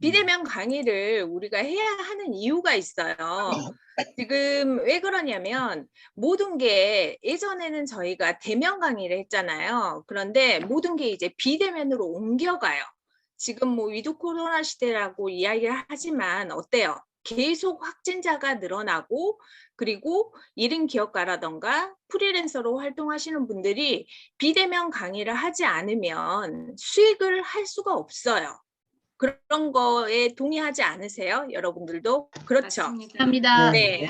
비대면 강의를 우리가 해야 하는 이유가 있어요. 지금 왜 그러냐면 모든 게 예전에는 저희가 대면 강의를 했잖아요. 그런데 모든 게 이제 비대면으로 옮겨가요. 지금 뭐 위드 코로나 시대라고 이야기를 하지만 어때요? 계속 확진자가 늘어나고 그리고 1인 기업가라던가 프리랜서로 활동하시는 분들이 비대면 강의를 하지 않으면 수익을 할 수가 없어요. 그런 거에 동의하지 않으세요? 여러분들도? 그렇죠. 맞습니다. 합니다. 네.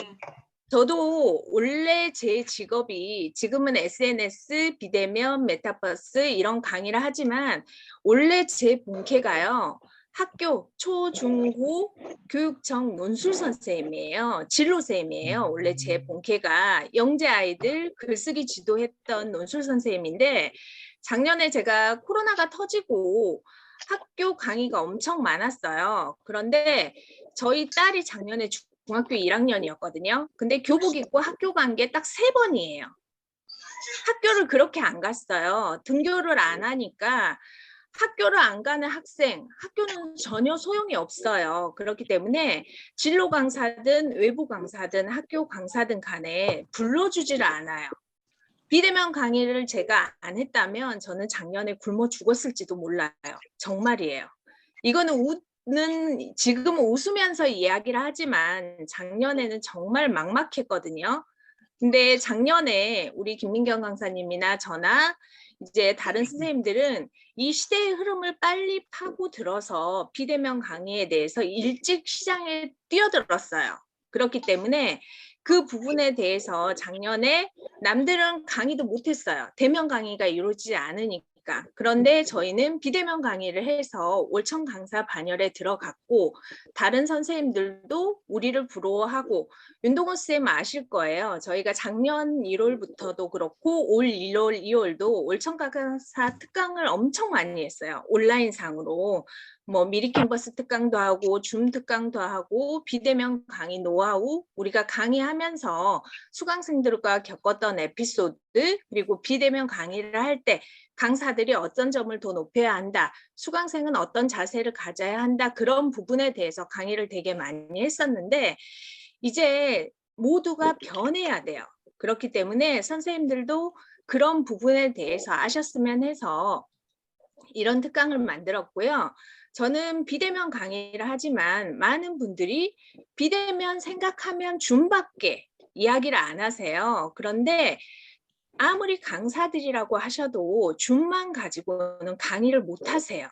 저도 원래 제 직업이 지금은 SNS, 비대면, 메타버스 이런 강의를 하지만 원래 제 본캐가요. 학교 초, 중, 고 교육청 논술 선생님이에요. 진로 선생님이에요. 원래 제 본캐가 영재 아이들 글쓰기 지도했던 논술 선생님인데 작년에 제가 코로나가 터지고 학교 강의가 엄청 많았어요. 그런데 저희 딸이 작년에 주- 중학교 1학년이었거든요. 근데 교복 입고 학교 간 게 딱 세 번이에요. 학교를 그렇게 안 갔어요. 등교를 안 하니까 학교를 안 가는 학생, 학교는 전혀 소용이 없어요. 그렇기 때문에 진로 강사든 외부 강사든 학교 강사든 간에 불러주지를 않아요. 비대면 강의를 제가 안 했다면 저는 작년에 굶어 죽었을지도 몰라요. 정말이에요. 이거는 웃는 지금은 웃으면서 이야기를 하지만 작년에는 정말 막막했거든요. 근데 작년에 우리 김민경 강사님이나 저나 이제 다른 선생님들은 이 시대의 흐름을 빨리 파고 들어서 비대면 강의에 대해서 일찍 시장에 뛰어들었어요. 그렇기 때문에 그 부분에 대해서 작년에 남들은 강의도 못했어요. 대면 강의가 이루어지지 않으니까. 그런데 저희는 비대면 강의를 해서 올청 강사 반열에 들어갔고 다른 선생님들도 우리를 부러워하고 윤동원 쌤 아실 거예요. 저희가 작년 1월부터도 그렇고 올 1월, 2월도 올청 강사 특강을 엄청 많이 했어요. 온라인 상으로. 뭐 미리 캠퍼스 특강도 하고 줌 특강도 하고 비대면 강의 노하우 우리가 강의하면서 수강생들과 겪었던 에피소드 그리고 비대면 강의를 할 때 강사들이 어떤 점을 더 높여야 한다 수강생은 어떤 자세를 가져야 한다 그런 부분에 대해서 강의를 되게 많이 했었는데 이제 모두가 변해야 돼요 그렇기 때문에 선생님들도 그런 부분에 대해서 아셨으면 해서 이런 특강을 만들었고요. 저는 비대면 강의를 하지만 많은 분들이 비대면 생각하면 줌밖에 이야기를 안 하세요. 그런데 아무리 강사들이라고 하셔도 줌만 가지고는 강의를 못 하세요.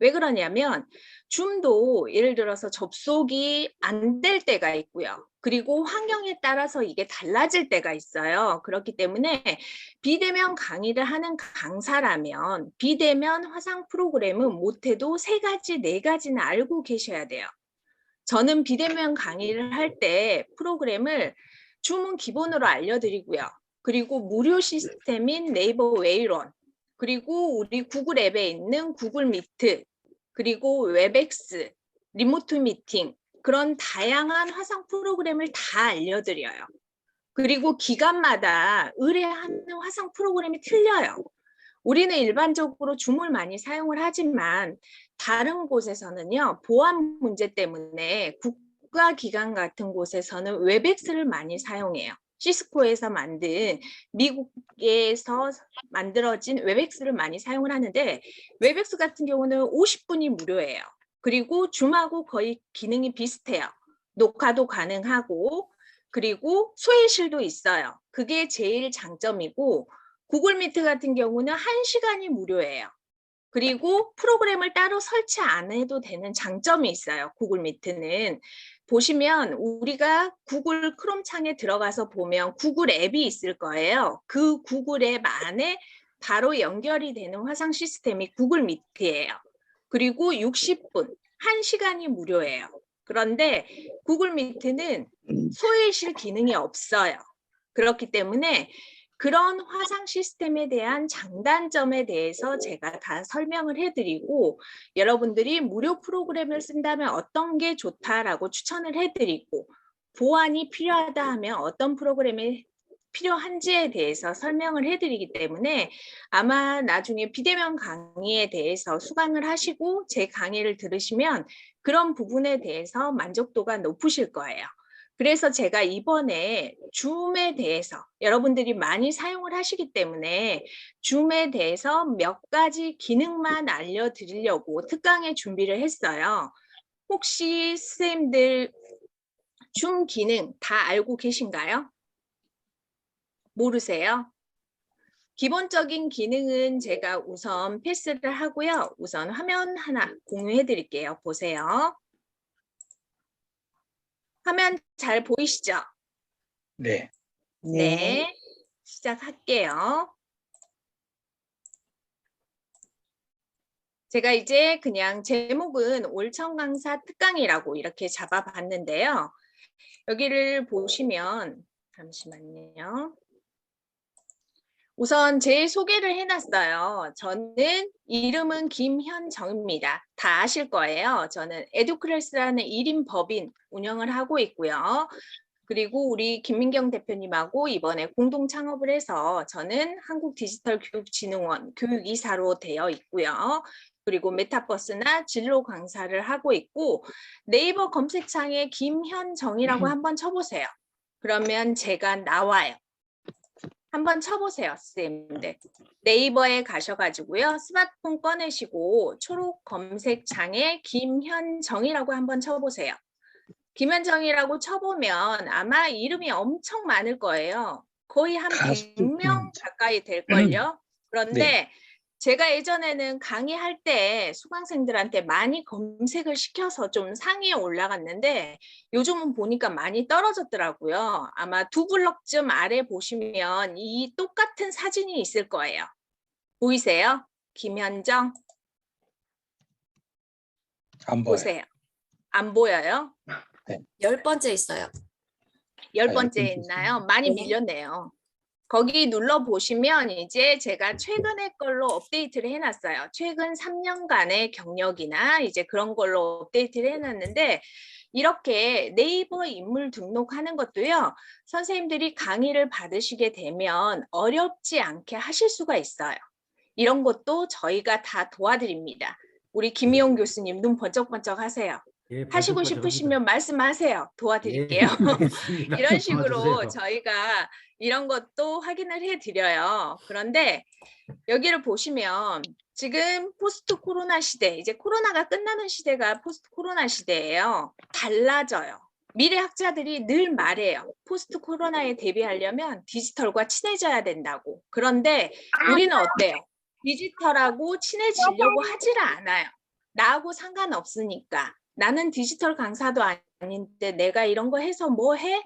왜 그러냐면 줌도 예를 들어서 접속이 안 될 때가 있고요. 그리고 환경에 따라서 이게 달라질 때가 있어요. 그렇기 때문에 비대면 강의를 하는 강사라면 비대면 화상 프로그램은 못해도 세 가지, 네 가지는 알고 계셔야 돼요. 저는 비대면 강의를 할 때 프로그램을 줌은 기본으로 알려드리고요. 그리고 무료 시스템인 네이버 웨이론, 그리고 우리 구글 앱에 있는 구글 미트, 그리고 웹엑스, 리모트 미팅, 그런 다양한 화상 프로그램을 다 알려드려요. 그리고 기간마다 의뢰하는 화상 프로그램이 틀려요. 우리는 일반적으로 줌을 많이 사용을 하지만 다른 곳에서는요 보안 문제 때문에 국가기관 같은 곳에서는 웹엑스를 많이 사용해요. 시스코에서 만든 미국에서 만들어진 웹엑스를 많이 사용을 하는데 웹엑스 같은 경우는 50분이 무료예요. 그리고 줌하고 거의 기능이 비슷해요. 녹화도 가능하고 그리고 소외실도 있어요. 그게 제일 장점이고 구글 미트 같은 경우는 1시간이 무료예요. 그리고 프로그램을 따로 설치 안 해도 되는 장점이 있어요. 구글 미트는 보시면 우리가 구글 크롬 창에 들어가서 보면 구글 앱이 있을 거예요. 그 구글 앱 안에 바로 연결이 되는 화상 시스템이 구글 미트예요. 그리고 60분, 1시간이 무료예요. 그런데 구글 미트는 소외실 기능이 없어요. 그렇기 때문에 그런 화상 시스템에 대한 장단점에 대해서 제가 다 설명을 해드리고 여러분들이 무료 프로그램을 쓴다면 어떤 게 좋다라고 추천을 해드리고 보안이 필요하다 하면 어떤 프로그램이 필요한지에 대해서 설명을 해드리기 때문에 아마 나중에 비대면 강의에 대해서 수강을 하시고 제 강의를 들으시면 그런 부분에 대해서 만족도가 높으실 거예요. 그래서 제가 이번에 줌에 대해서 여러분들이 많이 사용을 하시기 때문에 줌에 대해서 몇 가지 기능만 알려드리려고 특강의 준비를 했어요. 혹시 선생님들 줌 기능 다 알고 계신가요? 모르세요? 기본적인 기능은 제가 우선 패스를 하고요. 우선 화면 하나 공유해 드릴게요. 보세요. 화면 잘 보이시죠? 네. 네. 시작할게요. 제가 이제 그냥 제목은 올청 강사 특강이라고 이렇게 잡아봤는데요. 여기를 보시면 잠시만요. 우선 제 소개를 해놨어요. 저는 이름은 김현정입니다. 다 아실 거예요. 저는 에듀클래스라는 1인 법인 운영을 하고 있고요. 그리고 우리 김민경 대표님하고 이번에 공동 창업을 해서 저는 한국디지털교육진흥원 교육이사로 되어 있고요. 그리고 메타버스나 진로 강사를 하고 있고 네이버 검색창에 김현정이라고 한번 쳐보세요. 그러면 제가 나와요. 한번 쳐보세요, 쌤들. 네이버에 가셔가지고요. 스마트폰 꺼내시고 초록 검색창에 김현정이라고 한번 쳐보세요. 김현정이라고 쳐보면 아마 이름이 엄청 많을 거예요. 거의 한 가수 100명 김현정. 가까이 될걸요. 그런데 네. 제가 예전에는 강의할 때 수강생들한테 많이 검색을 시켜서 좀 상위에 올라갔는데 요즘은 보니까 많이 떨어졌더라고요. 아마 두 블럭쯤 아래 보시면 이 똑같은 사진이 있을 거예요. 보이세요? 김현정 안 보여요. 보세요. 안 보여요? 열 번째 있어요. 열 아, 번째 있나요? 많이 네. 밀렸네요. 거기 눌러 보시면 이제 제가 최근의 걸로 업데이트를 해놨어요. 최근 3년간의 경력이나 이제 그런 걸로 업데이트를 해놨는데 이렇게 네이버 인물 등록하는 것도요. 선생님들이 강의를 받으시게 되면 어렵지 않게 하실 수가 있어요. 이런 것도 저희가 다 도와드립니다. 우리 김희용 교수님 눈 번쩍번쩍 하세요. 예, 하시고. 싶으시면 말씀하세요. 도와드릴게요. 예. 이런 식으로 도와주세요. 저희가 이런 것도 확인을 해 드려요. 그런데 여기를 보시면 지금 포스트 코로나 시대, 이제 코로나가 끝나는 시대가 포스트 코로나 시대예요. 달라져요. 미래 학자들이 늘 말해요. 포스트 코로나에 대비하려면 디지털과 친해져야 된다고. 그런데 우리는 어때요? 디지털하고 친해지려고 하지를 않아요. 나하고 상관없으니까. 나는 디지털 강사도 아닌데 내가 이런 거 해서 뭐 해?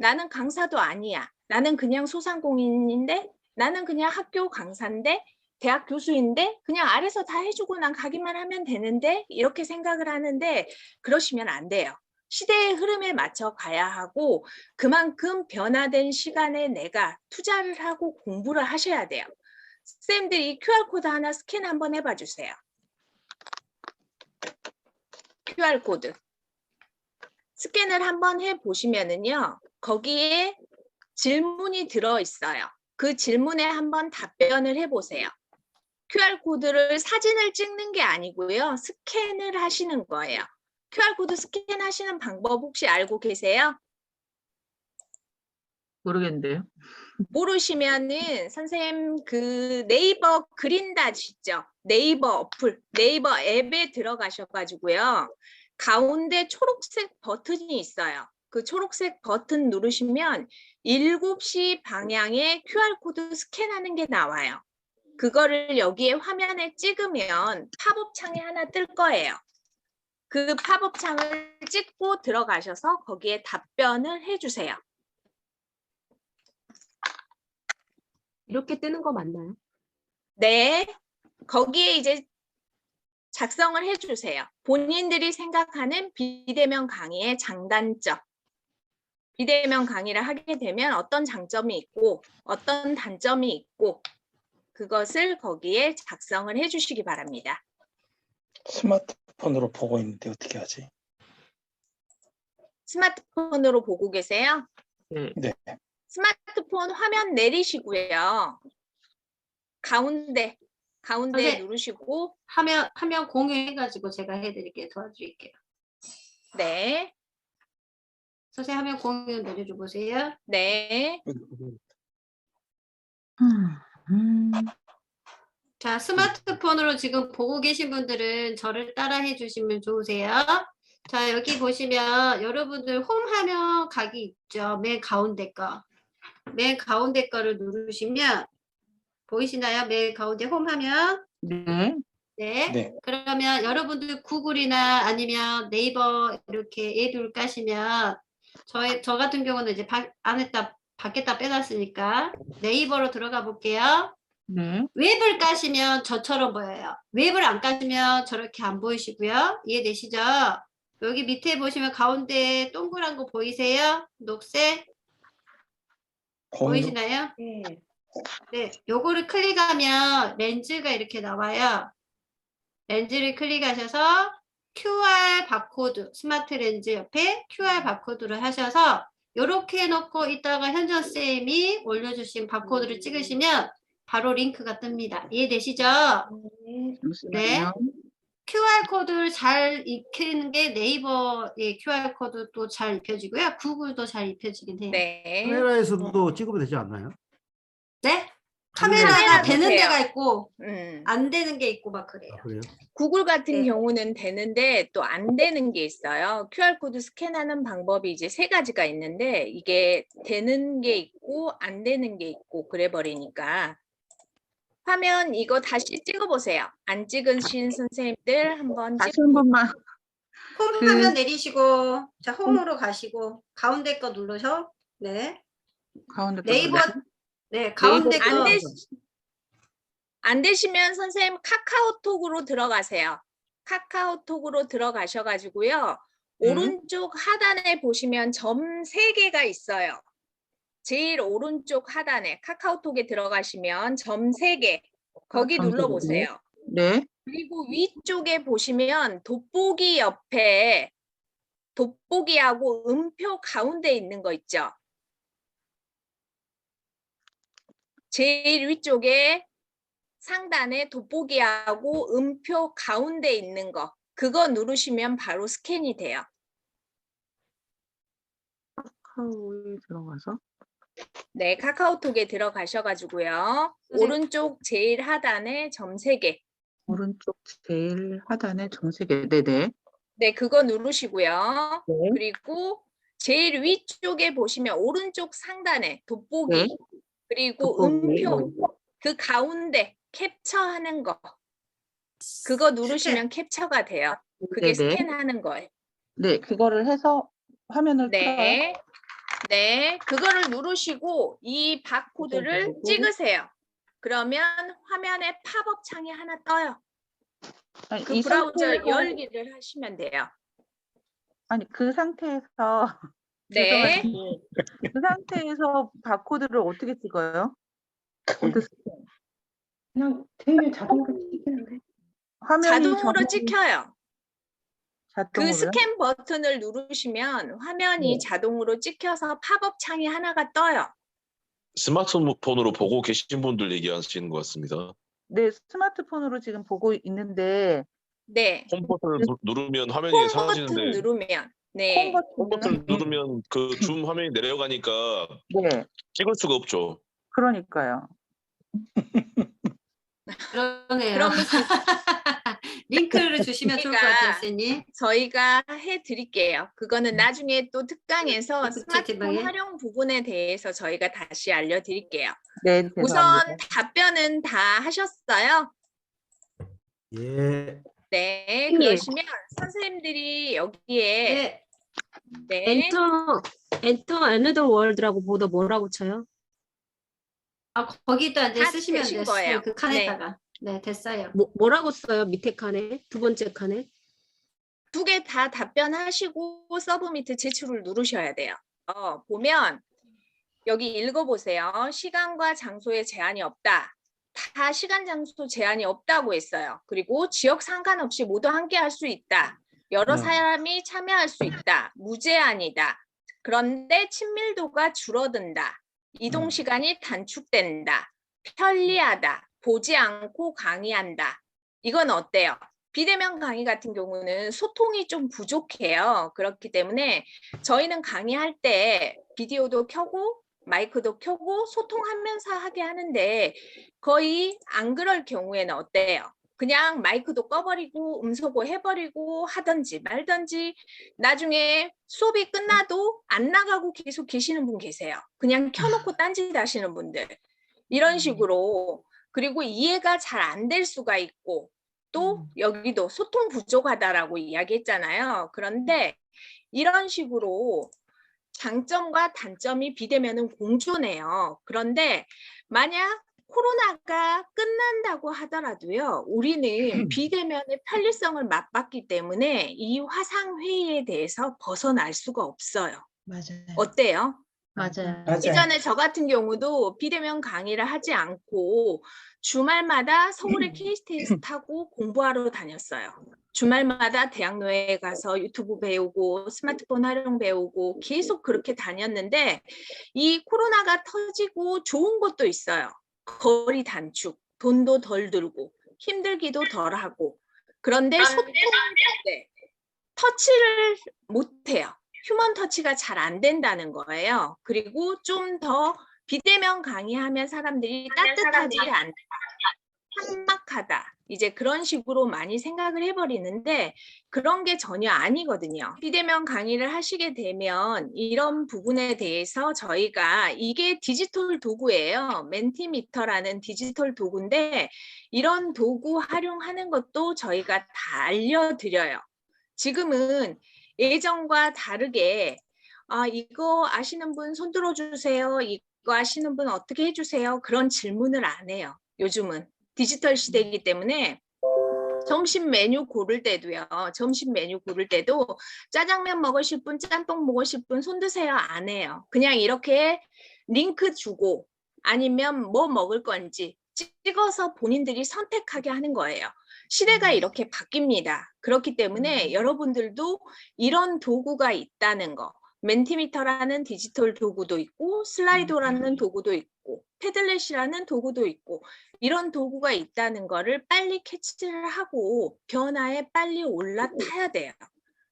나는 강사도 아니야. 나는 그냥 소상공인인데 나는 그냥 학교 강사인데 대학 교수인데 그냥 아래서 다 해주고 난 가기만 하면 되는데 이렇게 생각을 하는데 그러시면 안 돼요. 시대의 흐름에 맞춰 가야 하고 그만큼 변화된 시간에 내가 투자를 하고 공부를 하셔야 돼요. 쌤들이 QR코드 하나 스캔 한번 해봐 주세요. QR코드. 스캔을 한번 해 보시면은요. 거기에 질문이 들어 있어요. 그 질문에 한번 답변을 해 보세요. QR코드를 사진을 찍는 게 아니고요. 스캔을 하시는 거예요. QR코드 스캔하시는 방법 혹시 알고 계세요? 모르겠는데요. 모르시면은 선생님 그 네이버 그린다지 있죠? 네이버 어플, 네이버 앱에 들어가셔가지고요. 가운데 초록색 버튼이 있어요. 그 초록색 버튼 누르시면 7시 방향에 QR코드 스캔하는 게 나와요. 그거를 여기에 화면에 찍으면 팝업 창이 하나 뜰 거예요. 그 팝업 창을 찍고 들어가셔서 거기에 답변을 해주세요. 이렇게 뜨는 거 맞나요? 네, 거기에 이제 작성을 해주세요. 본인들이 생각하는 비대면 강의의 장단점. 비대면 강의를 하게 되면 어떤 장점이 있고 어떤 단점이 있고 그것을 거기에 작성을 해주시기 바랍니다. 스마트폰으로 보고 있는데 어떻게 하지? 스마트폰으로 보고 계세요? 네. 네. 스마트폰 화면 내리시고요. 가운데 가운데 선생님. 누르시고 화면 화면 공유해가지고 제가 해드릴게요. 도와드릴게요. 네. 선생님 화면 공유 내려줘 보세요. 네. 음, 자, 스마트폰으로 지금 보고 계신 분들은 저를 따라해 주시면 좋으세요. 자, 여기 보시면 여러분들 홈 화면 각이 있죠. 맨 가운데 거. 맨 가운데 거를 누르시면 보이시나요? 맨 가운데 홈 화면. 네. 네. 네. 그러면 여러분들 구글이나 아니면 네이버 이렇게 얘들 까시면 저의 저 같은 경우는 이제 바, 안에다 밖에다 빼놨으니까 네이버로 들어가 볼게요. 네. 웹을 까시면 저처럼 보여요. 웹을 안 까시면 저렇게 안 보이시고요. 이해되시죠? 여기 밑에 보시면 가운데 동그란 거 보이세요? 녹색. 보이시나요? 네, 요거를 클릭하면 렌즈가 이렇게 나와요. 렌즈를 클릭하셔서 QR 바코드, 스마트 렌즈 옆에 QR 바코드를 하셔서 요렇게 해놓고 이따가 현정 쌤이 올려주신 바코드를 찍으시면 바로 링크가 뜹니다. 이해되시죠? 잠시만요. QR 코드를 잘 익히는 게 네이버의 QR 코드도 잘 입혀지고요. 구글도 잘 입혀지긴 해요. 네. 카메라에서도 찍으면 되지 않나요? 네? 카메라 카메라가 되는 보세요. 데가 있고 음. 안 되는 게 있고 막 그래요. 아, 그래요? 구글 같은 네. 경우는 되는데 또 안 되는 게 있어요. QR코드 스캔하는 방법이 이제 세 가지가 있는데 이게 되는 게 있고 안 되는 게 있고 그래 버리니까 화면 이거 다시 찍어 보세요. 안 찍으신 선생님들 한번 다시 찍한 번만. 홈 그- 화면 내리시고 자 홈으로 가시고 가운데 거 눌러서 네. 가운데 네이버 걸로. 네, 가운데 안거 되, 안 되시면 선생님 카카오톡으로 들어가세요. 카카오톡으로 들어가셔 가지고요. 네. 오른쪽 하단에 보시면 점 세 개가 있어요. 제일 오른쪽 하단에 카카오톡에 들어가시면 점 세 개. 거기 점세 개. 눌러 보세요. 네. 그리고 위쪽에 보시면 돋보기 옆에 돋보기하고 음표 가운데 있는 거 있죠? 제일 위쪽에 상단에 돋보기하고 음표 가운데 있는 거 그거 누르시면 바로 스캔이 돼요. 카카오에 들어가서. 네, 카카오톡에 들어가셔가지고요. 오른쪽 제일 하단에 점세 개. 오른쪽 제일 하단에 정색에. 네네. 네, 그거 누르시고요. 네. 그리고 제일 위쪽에 보시면 오른쪽 상단에 돋보기 네. 그리고 돋보기. 음표 그 가운데 캡처하는 거 그거 누르시면 캡처가 돼요. 그게 네네. 스캔하는 거예요. 네, 그거를 해서 화면을 틀어요. 네. 네, 그거를 누르시고 이 바코드를 누르고. 찍으세요. 그러면 화면에 팝업 창이 하나 떠요. 아니, 그 이 브라우저 상태에서- 열기를 하시면 돼요. 아니 그 상태에서 네. 죄송한데 그 상태에서 바코드를 어떻게 찍어요? 어떻게 그냥 되면 자동으로 찍히는데. 화면이 자동으로 찍혀요. 그 자동으로요? 스캔 버튼을 누르시면 화면이 네. 자동으로 찍혀서 팝업 창이 하나가 떠요. 스마트폰으로 보고 계신 분들 얘기하시는 것 같습니다. 네, 스마트폰으로 지금 보고 있는데 네. 홈 버튼을 누- 누르면 화면이 홈 버튼 사라지는데 누르면 네. 홈홈 버튼을 버튼은 누르면 그 줌 화면이 내려가니까 네, 찍을 수가 없죠. 그러니까요. 그러네요. 그럼 링크를 주시면 좋을 것 같아요, 선생님. 저희가 해 드릴게요. 그거는 나중에 또 특강에서 그 스마트폰 채팅방에? 활용 부분에 대해서 저희가 다시 알려 드릴게요. 네, 우선. 답변은 다 하셨어요? 예. 네. 그러시면 선생님들이 여기에 네. 네. 엔터 엔터 애너더 월드라고 보다 뭐라고 쳐요? 아, 거기다 이제 다 쓰시면 되신 됐어요. 거예요. 그 칸에다가. 네, 됐어요. 뭐, 뭐라고 써요? 밑에 칸에 두 번째 칸에 두 개 다 답변하시고 서브미트 제출을 누르셔야 돼요. 어, 보면 여기 읽어보세요. 시간과 장소에 제한이 없다. 다 시간, 장소 제한이 없다고 했어요. 그리고 지역 상관없이 모두 함께 할 수 있다. 여러 네. 사람이 참여할 수 있다. 무제한이다. 그런데 친밀도가 줄어든다. 이동 음. 시간이 단축된다. 편리하다. 보지 않고 강의한다. 이건 어때요? 비대면 강의 같은 경우는 소통이 좀 부족해요. 그렇기 때문에 저희는 강의할 때 비디오도 켜고 마이크도 켜고 소통하면서 하게 하는데 거의 안 그럴 경우에는 어때요? 그냥 마이크도 꺼버리고 음소거 해버리고 하든지 말든지 나중에 수업이 끝나도 안 나가고 계속 계시는 분 계세요. 그냥 켜놓고 딴짓 하시는 분들. 이런 식으로 그리고 이해가 잘 안 될 수가 있고 또 여기도 소통 부족하다라고 이야기했잖아요. 그런데 이런 식으로 장점과 단점이 비대면은 공존해요. 그런데 만약 코로나가 끝난다고 하더라도요, 우리는 비대면의 편리성을 맛봤기 때문에 이 화상회의에 대해서 벗어날 수가 없어요. 맞아요. 어때요? 맞아요. 맞아요. 이전에 저 같은 경우도 비대면 강의를 하지 않고 주말마다 서울의 KTX 타고 공부하러 다녔어요. 주말마다 대학로에 가서 유튜브 배우고 스마트폰 활용 배우고 계속 그렇게 다녔는데 이 코로나가 터지고 좋은 것도 있어요. 거리 단축, 돈도 덜 들고 힘들기도 덜 하고 그런데 소통 때 터치를 못 해요. 휴먼 터치가 잘 안 된다는 거예요. 그리고 좀 더 비대면 강의하면 사람들이 따뜻하지 않다, 삭막하다. 이제 그런 식으로 많이 생각을 해버리는데 그런 게 전혀 아니거든요. 비대면 강의를 하시게 되면 이런 부분에 대해서 저희가 이게 디지털 도구예요. 멘티미터라는 디지털 도구인데 이런 도구 활용하는 것도 저희가 다 알려드려요. 지금은 예전과 다르게 아 이거 아시는 분 손 들어주세요. 이거 아시는 분 어떻게 해주세요. 그런 질문을 안 해요. 요즘은 디지털 시대이기 때문에 점심 메뉴 고를 때도요. 점심 메뉴 고를 때도 짜장면 먹으실 분, 짬뽕 먹으실 분 손 드세요. 안 해요. 그냥 이렇게 링크 주고 아니면 뭐 먹을 건지 찍어서 본인들이 선택하게 하는 거예요. 시대가 이렇게 바뀝니다. 그렇기 때문에 여러분들도 이런 도구가 있다는 거. 멘티미터라는 디지털 도구도 있고 슬라이도라는 도구도 있고 패들렛이라는 도구도 있고 이런 도구가 있다는 거를 빨리 캐치를 하고 변화에 빨리 올라타야 돼요.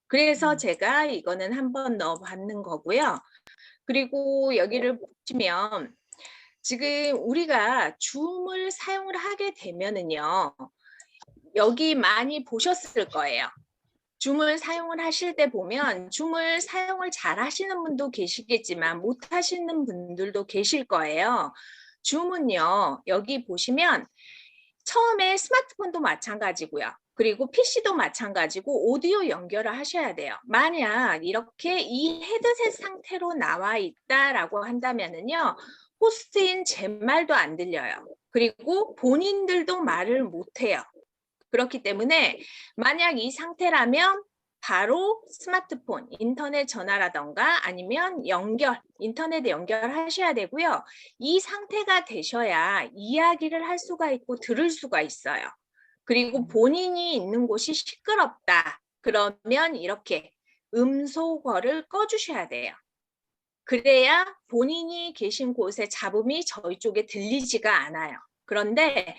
그래서 제가 이거는 한번 넣어봤는 거고요. 그리고 여기를 보시면 지금 우리가 줌을 사용을 하게 되면은요. 여기 많이 보셨을 거예요. 줌을 사용을 하실 때 보면 줌을 사용을 잘 하시는 분도 계시겠지만 못 하시는 분들도 계실 거예요. 줌은요, 여기 보시면 처음에 스마트폰도 마찬가지고요. 그리고 PC도 마찬가지고 오디오 연결을 하셔야 돼요. 만약 이렇게 이 헤드셋 상태로 나와 있다라고 한다면은요, 호스트인 제 말도 안 들려요. 그리고 본인들도 말을 못 해요. 그렇기 때문에 만약 이 상태라면 바로 스마트폰, 인터넷 전화라던가 아니면 연결, 인터넷에 연결하셔야 되고요. 이 상태가 되셔야 이야기를 할 수가 있고 들을 수가 있어요. 그리고 본인이 있는 곳이 시끄럽다. 그러면 이렇게 음소거를 꺼주셔야 돼요. 그래야 본인이 계신 곳의 잡음이 저희 쪽에 들리지가 않아요. 그런데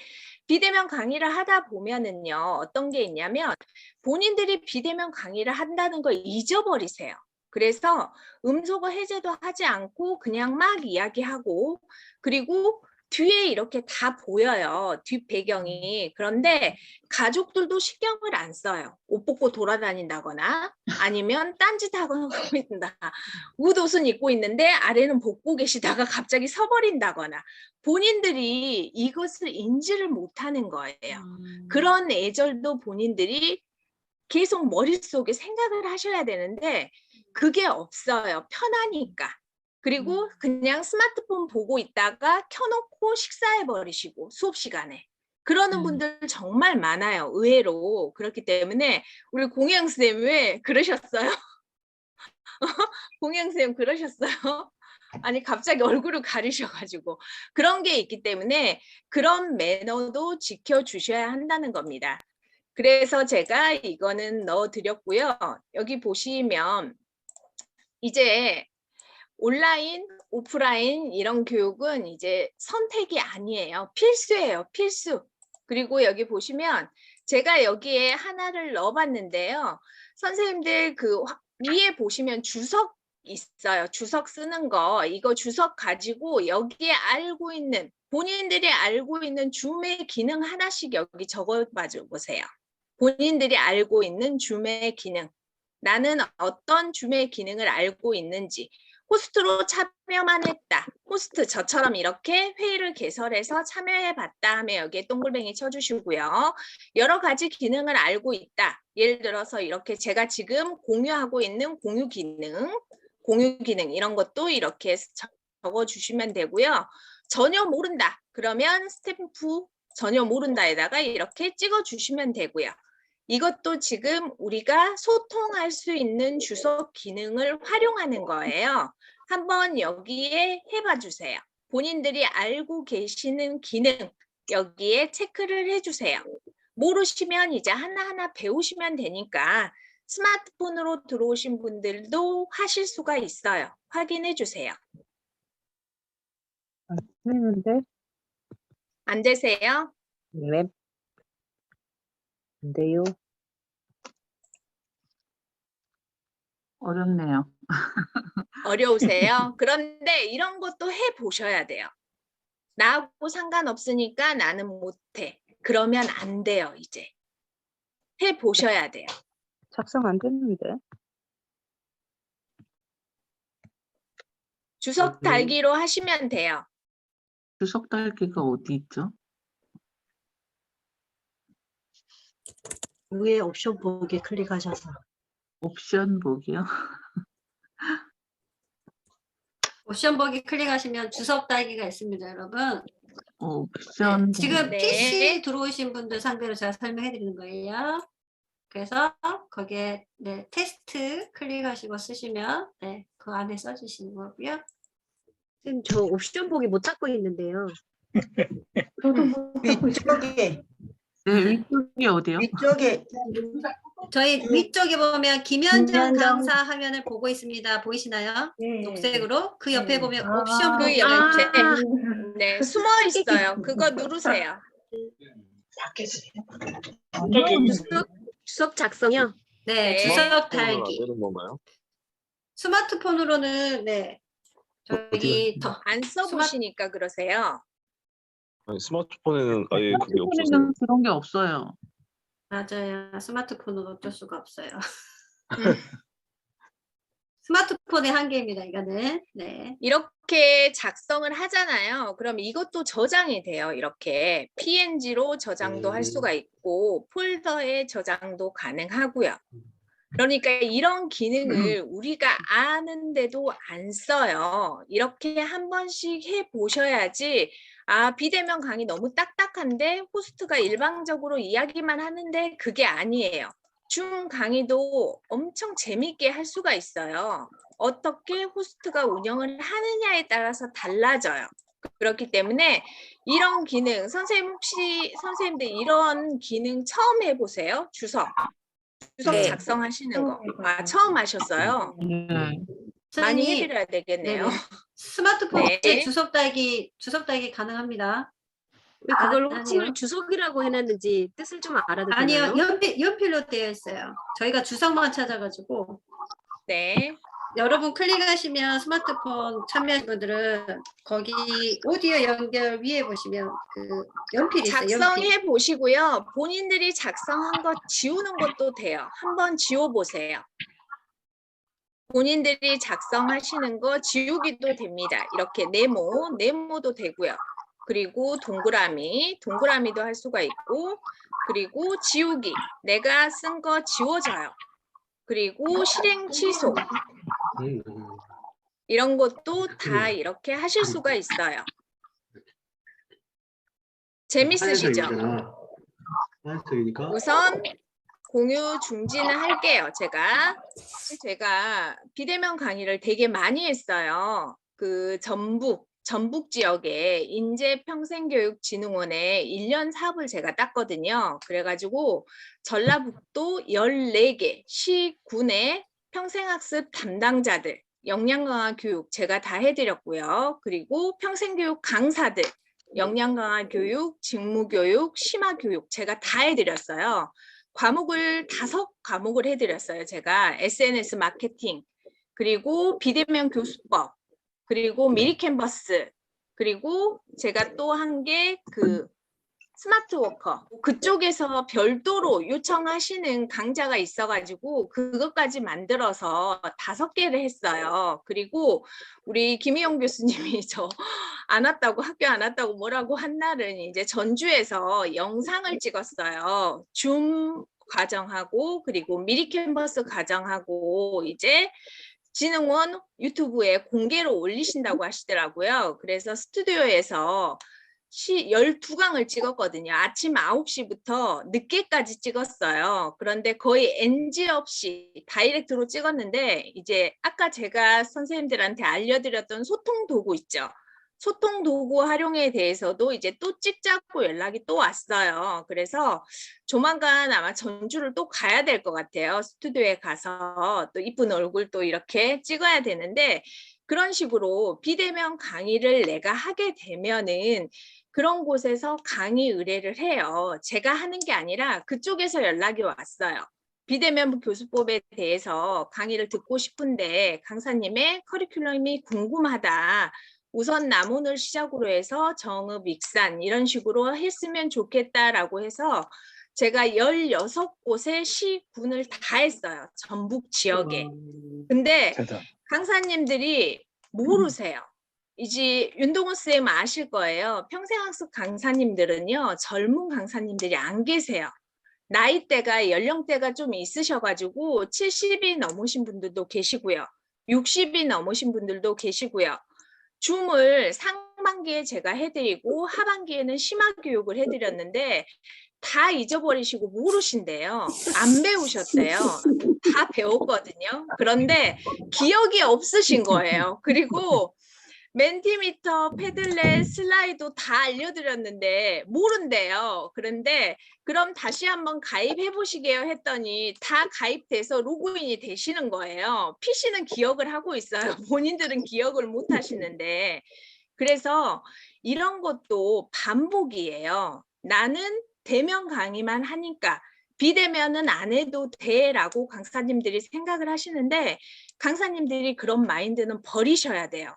비대면 강의를 하다 보면은요, 어떤 게 있냐면 본인들이 비대면 강의를 한다는 걸 잊어버리세요. 그래서 음소거 해제도 하지 않고 그냥 막 이야기하고 그리고 뒤에 이렇게 다 보여요. 뒷 배경이. 그런데 가족들도 신경을 안 써요. 옷 벗고 돌아다닌다거나 아니면 딴짓하고 있다. 웃옷은 입고 있는데 아래는 벗고 계시다가 갑자기 서버린다거나 본인들이 이것을 인지를 못하는 거예요. 그런 애절도 본인들이 계속 머릿속에 생각을 하셔야 되는데 그게 없어요. 편하니까. 그리고 그냥 스마트폰 보고 있다가 켜놓고 식사해 버리시고 수업 시간에 그러는 음. 분들 정말 많아요. 의외로 그렇기 때문에 우리 공영 쌤왜 그러셨어요? 공영 쌤 그러셨어요? 아니 갑자기 얼굴을 가리셔가지고 그런 게 있기 때문에 그런 매너도 지켜주셔야 한다는 겁니다. 그래서 제가 이거는 넣어드렸고요. 여기 보시면 이제 온라인, 오프라인 이런 교육은 이제 선택이 아니에요. 필수예요. 필수. 그리고 여기 보시면 제가 여기에 하나를 넣어봤는데요. 선생님들 그 화- 위에 보시면 주석 있어요. 주석 쓰는 거. 이거 주석 가지고 여기에 알고 있는 본인들이 알고 있는 줌의 기능 하나씩 여기 적어봐 줘 보세요. 본인들이 알고 있는 줌의 기능. 나는 어떤 줌의 기능을 알고 있는지. 호스트로 참여만 했다. 호스트 저처럼 이렇게 회의를 개설해서 참여해 봤다 하면 여기에 동글뱅이 쳐주시고요. 여러 가지 기능을 알고 있다. 예를 들어서 이렇게 제가 지금 공유하고 있는 공유 기능, 공유 기능 이런 것도 이렇게 적- 적어주시면 되고요. 전혀 모른다. 그러면 스탬프 전혀 모른다에다가 이렇게 찍어주시면 되고요. 이것도 지금 우리가 소통할 수 있는 주석 기능을 활용하는 거예요. 한번 여기에 해봐 주세요. 본인들이 알고 계시는 기능 여기에 체크를 해주세요. 모르시면 이제 하나하나 배우시면 되니까 스마트폰으로 들어오신 분들도 하실 수가 있어요. 확인해 주세요. 했는데 안 되세요? 네. 안 돼요. 어렵네요. 어려우세요? 그런데 이런 것도 해 보셔야 돼요. 나하고 상관없으니까 나는 못해. 그러면 안 돼요, 이제. 해 보셔야 돼요. 작성 안 됐는데. 주석 네. 달기로 하시면 돼요. 주석 달기가 어디 있죠? 위에 옵션 보기 클릭하셔서 옵션 보기요. 옵션 보기 클릭하시면 주석 달기가 있습니다, 여러분. 옵션 보기. 지금 네. PC 들어오신 분들 상대로 제가 설명해 드리는 거예요. 그래서 거기에 네, 테스트 클릭하시고 쓰시면 네, 그 안에 써주시는 거고요. 선생님 저 옵션 보기 못 찾고 있는데요. 저도 못 하고 있어요. 위쪽에 네, 위쪽이 어디요? 위쪽에 저희 위쪽에 보면 김현정 김현정. 강사 화면을 보고 있습니다. 보이시나요? 네. 녹색으로 그 옆에 네. 보면 아. 옵션 그 옆에 아. 네, 숨어 있어요. 그거 누르세요. 주석, 주석 작성이요. 네, 네. 주석 스마트폰으로 안 달기. 되는 건가요? 스마트폰으로는 네 저기 더 안 써보시니까 그러세요. 아니, 스마트폰에는 아예 그게 없어서 스마트폰에는 그런 게 없어요. 맞아요. 스마트폰은 어쩔 수가 없어요. 음. 스마트폰의 한계입니다. 이거는 네. 이렇게 작성을 하잖아요. 그럼 이것도 저장이 돼요. 이렇게 PNG로 저장도 할 음. 수가 있고 폴더에 저장도 가능하고요. 그러니까 이런 기능을 우리가 아는데도 안 써요. 이렇게 한 번씩 해 보셔야지 아, 비대면 강의 너무 딱딱한데 호스트가 일방적으로 이야기만 하는데 그게 아니에요. 줌 강의도 엄청 재밌게 할 수가 있어요. 어떻게 호스트가 운영을 하느냐에 따라서 달라져요. 그렇기 때문에 이런 기능, 선생님 혹시 선생님들 이런 기능 처음 해보세요? 주석. 주석 네. 작성하시는 거. 처음 해봐요. 아, 처음 하셨어요? 네. 많이 선생님, 해드려야 되겠네요. 네네. 스마트폰 네. 에 주석 달기 주석 달기 가능합니다. 왜 그걸 아, 호칭을 아니요. 주석이라고 해놨는지 뜻을 좀 알아도 되나요? 아니요, 연필 연필로 되어 있어요. 저희가 주석만 찾아가지고 네. 여러분 클릭하시면 스마트폰 참여하신 분들은 거기 오디오 연결 위에 보시면 그 연필이 있어요. 작성해 보시고요. 본인들이 작성한 거 지우는 것도 돼요. 한번 지워 보세요. 본인들이 작성하시는 거 지우기도 됩니다. 이렇게 네모, 네모도 되고요. 그리고 동그라미, 동그라미도 할 수가 있고, 그리고 지우기, 내가 쓴 거 지워져요. 그리고 실행 취소, 음, 이런 것도 다 이렇게 하실 수가 있어요. 재밌으시죠? 우선 공유 중지는 할게요. 제가 제가 비대면 강의를 되게 많이 했어요. 그 전북 전북 지역에 인재평생교육진흥원에 1년 사업을 제가 땄거든요. 그래가지고 전라북도 14개 시군의 평생학습 담당자들 영양 강화 교육 제가 다 해드렸고요. 그리고 평생교육 강사들 영양 강화 교육, 직무 교육, 심화 교육 제가 다 해드렸어요. 과목을 다섯 과목을 해드렸어요. 제가 SNS 마케팅 그리고 비대면 교수법 그리고 미리 캔버스 그리고 제가 또 한 게 그 스마트 워커 그쪽에서 별도로 요청하시는 강좌가 있어가지고 그것까지 만들어서 다섯 개를 했어요. 그리고 우리 김희영 교수님이 저 안 왔다고 학교 안 왔다고 뭐라고 한 날은 이제 전주에서 영상을 찍었어요. 줌 과정하고 그리고 미리 캔버스 과정하고 이제 진흥원 유튜브에 공개로 올리신다고 하시더라고요. 그래서 스튜디오에서 시 12강을 찍었거든요. 아침 9시부터 늦게까지 찍었어요. 그런데 거의 NG 없이 다이렉트로 찍었는데 이제 아까 제가 선생님들한테 알려드렸던 소통 도구 있죠. 소통 도구 활용에 대해서도 이제 또 찍자고 연락이 또 왔어요. 그래서 조만간 아마 전주를 또 가야 될 것 같아요. 스튜디오에 가서 또 이쁜 얼굴 또 이렇게 찍어야 되는데 그런 식으로 비대면 강의를 내가 하게 되면은 그런 곳에서 강의 의뢰를 해요. 제가 하는 게 아니라 그쪽에서 연락이 왔어요. 비대면 교수법에 대해서 강의를 듣고 싶은데 강사님의 커리큘럼이 궁금하다. 우선 남원을 시작으로 해서 정읍, 익산 이런 식으로 했으면 좋겠다라고 해서 제가 16곳의 시군을 다 했어요. 전북 지역에. 근데. 강사님들이 모르세요. 이제 윤동훈 쌤 아실 거예요. 평생학습 강사님들은요, 젊은 강사님들이 안 계세요. 나이대가, 연령대가 좀 있으셔가지고 70이 넘으신 분들도 계시고요. 60이 넘으신 분들도 계시고요. 줌을 상반기에 제가 해드리고 하반기에는 심화 교육을 해드렸는데 다 잊어버리시고 모르신대요. 안 배우셨대요. 다 배웠거든요. 그런데 기억이 없으신 거예요. 그리고 멘티미터, 패들렛, 슬라이드 다 알려드렸는데 모른대요. 그런데 그럼 다시 한번 가입해 보시게요 했더니 다 가입돼서 로그인이 되시는 거예요. PC는 기억을 하고 있어요. 본인들은 기억을 못 하시는데. 그래서 이런 것도 반복이에요. 나는 대면 강의만 하니까 비대면은 안 해도 돼라고 강사님들이 생각을 하시는데 강사님들이 그런 마인드는 버리셔야 돼요.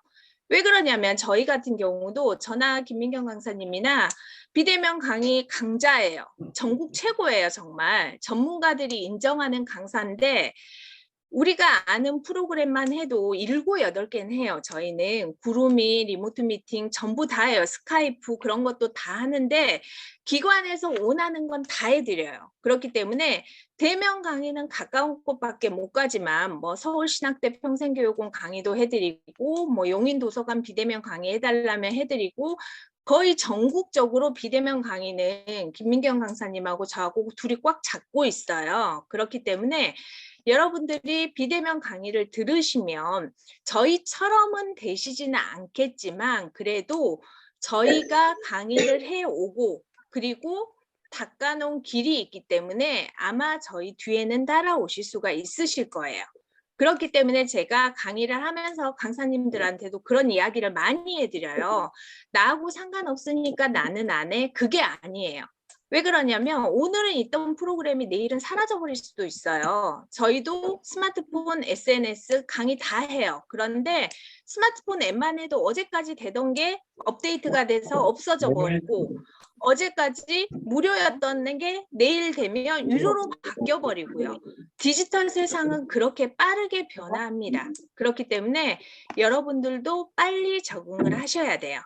왜 그러냐면 저희 같은 경우도 저나 김민경 강사님이나 비대면 강의 강자예요. 전국 최고예요, 정말. 전문가들이 인정하는 강사인데 우리가 아는 프로그램만 해도 일곱 여덟 개는 해요. 저희는 구루미, 리모트 미팅 전부 다 해요. 스카이프 그런 것도 다 하는데 기관에서 원하는 건 다 해드려요. 그렇기 때문에 대면 강의는 가까운 곳밖에 못 가지만 뭐 서울신학대 평생교육원 강의도 해드리고 뭐 용인도서관 비대면 강의 해달라면 해드리고 거의 전국적으로 비대면 강의는 김민경 강사님하고 저하고 둘이 꽉 잡고 있어요. 그렇기 때문에 여러분들이 비대면 강의를 들으시면 저희처럼은 되시지는 않겠지만 그래도 저희가 강의를 해오고 그리고 닦아놓은 길이 있기 때문에 아마 저희 뒤에는 따라오실 수가 있으실 거예요. 그렇기 때문에 제가 강의를 하면서 강사님들한테도 그런 이야기를 많이 해드려요. 나하고 상관없으니까 나는 안 해. 그게 아니에요. 왜 그러냐면 오늘은 있던 프로그램이 내일은 사라져 버릴 수도 있어요. 저희도 스마트폰, SNS 강의 다 해요. 그런데 스마트폰 앱만 해도 어제까지 되던 게 업데이트가 돼서 없어져 버리고 어제까지 무료였던 게 내일 되면 유료로 바뀌어 버리고요. 디지털 세상은 그렇게 빠르게 변화합니다. 그렇기 때문에 여러분들도 빨리 적응을 하셔야 돼요.